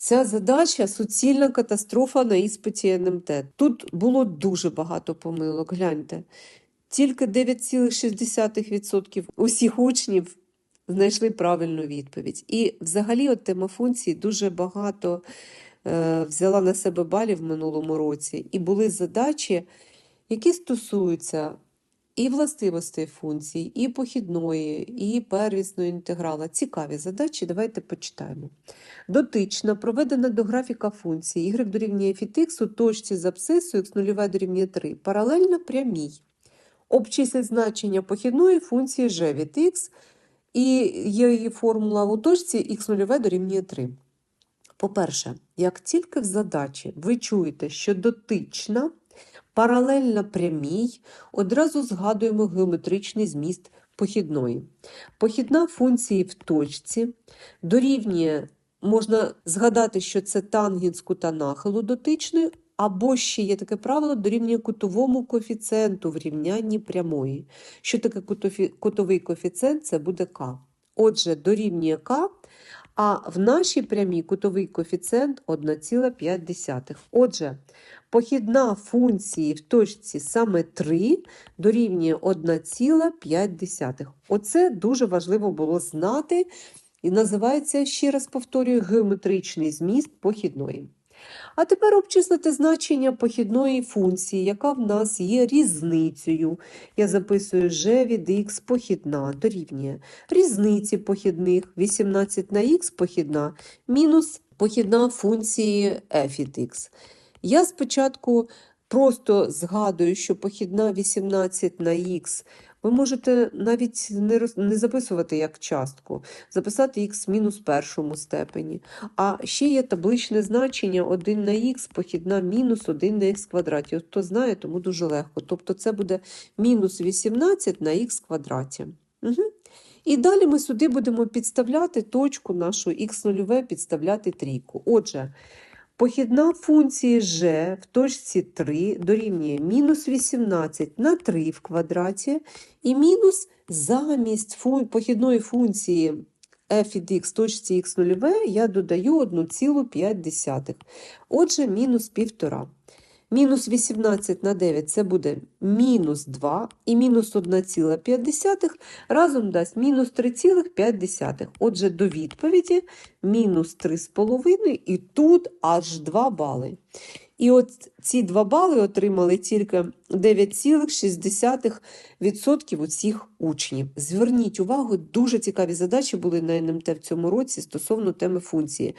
Ця задача суцільна катастрофа на іспиті НМТ. Тут було дуже багато помилок. Гляньте. Тільки 9,6% усіх учнів знайшли правильну відповідь. І взагалі от тема функцій дуже багато е, взяла на себе балів в минулому році. І були задачі, які стосуються і властивостей функцій, і похідної, і первісної інтеграла. Цікаві задачі, давайте почитаємо. Дотична, проведена до графіка функції y дорівнює фітx у точці з абсцису x0 дорівнює 3, паралельно прямій. Обчислить значення похідної функції g від x, і є її формула у точці x0 дорівнює 3. По-перше, як тільки в задачі ви чуєте, що дотична, паралельна прямій, одразу згадуємо геометричний зміст похідної. Похідна функції в точці дорівнює, можна згадати, що це тангенс кута нахилу дотичної, або ще є таке правило дорівнює кутовому коефіцієнту в рівнянні прямої. Що таке кутовий коефіцієнт? Це буде k. Отже, дорівнює k, а в нашій прямій кутовий коефіцієнт 1,5. Отже, похідна функції в точці саме 3 дорівнює 1,5. Оце дуже важливо було знати і називається, ще раз повторюю, геометричний зміст похідної. А тепер обчислити значення похідної функції, яка в нас є різницею. Я записую g від x похідна дорівнює різниці похідних 18 на х похідна мінус похідна функції f від x. Я спочатку просто згадую, що похідна 18 на х ви можете навіть не, роз- не записувати як частку, записати х мінус першому степені. А ще є табличне значення 1 на х, похідна мінус 1 на х квадраті. Хто знає, тому дуже легко. Тобто це буде мінус 18 на х квадраті. Угу. І далі ми сюди будемо підставляти точку нашу х0, підставляти трійку. Отже, похідна функції g в точці 3 дорівнює мінус 18 на 3 в квадраті і мінус замість похідної функції f від x точці x0 я додаю 1,5. Отже, мінус 1,5. Мінус 18 на 9 це буде мінус 2 і мінус 1,5 разом дасть мінус 3,5. Отже, до відповіді мінус 3,5 і тут аж 2 бали. І от ці 2 бали отримали тільки 9,6% усіх учнів. Зверніть увагу, дуже цікаві задачі були на НМТ в цьому році стосовно теми функції.